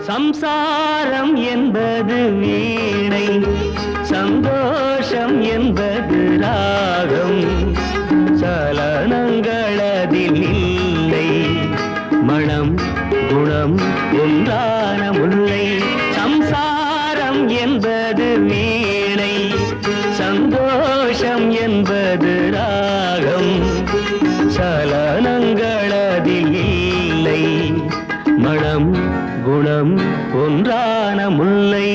சம்சாரம் என்பது வீணை சந்தோஷம் என்பது ராகம். சலனங்களதில் இல்லை மனம் குணம் ஒன்றான முல்லை சம்சாரம் என்பது வீணை மனம் குணம் ஒன்றான முல்லை.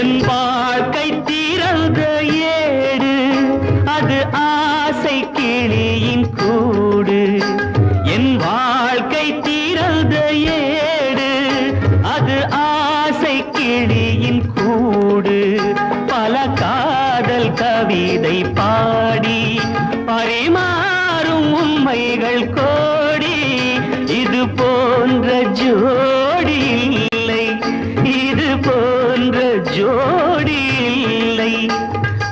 என் வாழ்க்கை திறந்த ஏடு அது ஆசை கிளியின் கூடு. என் வாழ்க்கை ஆசை கிளியின் கூடு. பல காதல் கவிதை பாடி. பரிமாறும் உண்மைகள் கோடி. இது போன்ற ஜோடி இல்லை. இது போன்ற ஜோடி இல்லை.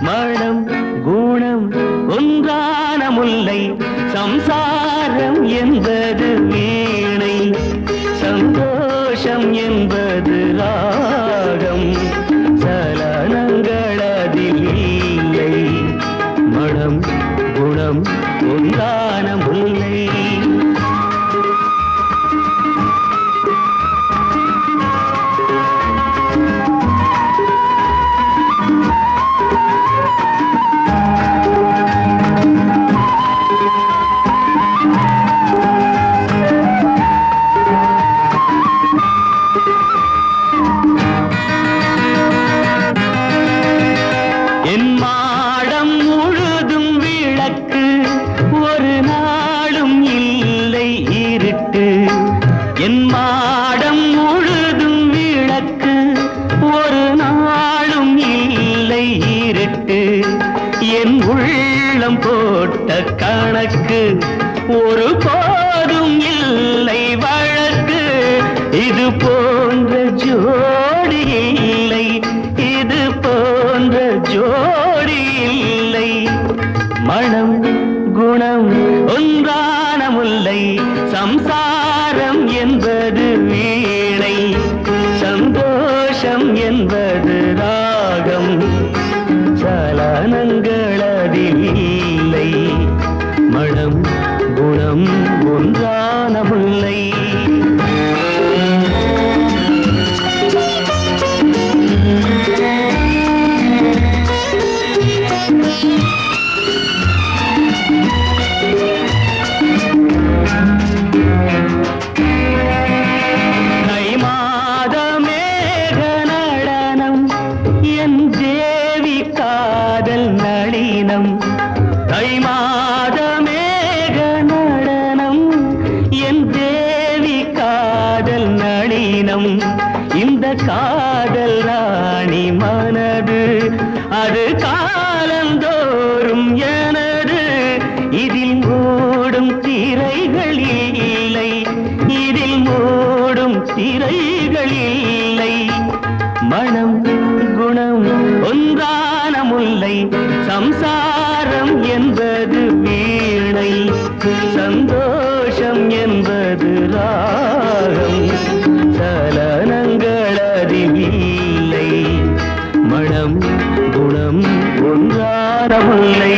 மனம் குணம் ஒன்றான முல்லை சம்சாரம் என்பது வீணை என்பது ராகம். சலனங்களதில் இல்லை மடம் குணம் உண்டான முல்லை என் மாடம் முழுதும் விளக்கு ஒரு நாளும் இல்லை இருட்டு. என் உள்ளம் போட்ட கணக்கு ஒரு போதும் இல்லை வழக்கு. இது போன்ற ஜோடி இல்லை இது போன்ற ஜோடி இல்லை. மனம் குணம் ஒன்றான முல்லை சம்சாரம் என்பது ராகம் சலனங்களதில் இல்லை மனம் குணம் ஒன்றான முல்லை you. தை மாத மேக நடனம் என் தேவி காதல் நளினம் இந்த காதல் ராணி மனது. அது காலந்தோறும் எனது இதில் மூடும் திரைகள் இல்லை இதில் திரைகள் இல்லை. மனம் சந்தோஷம் என்பது ராகம். சலனங்கள் இல்லை மனம் குணம் ஒன்றாரமில்லை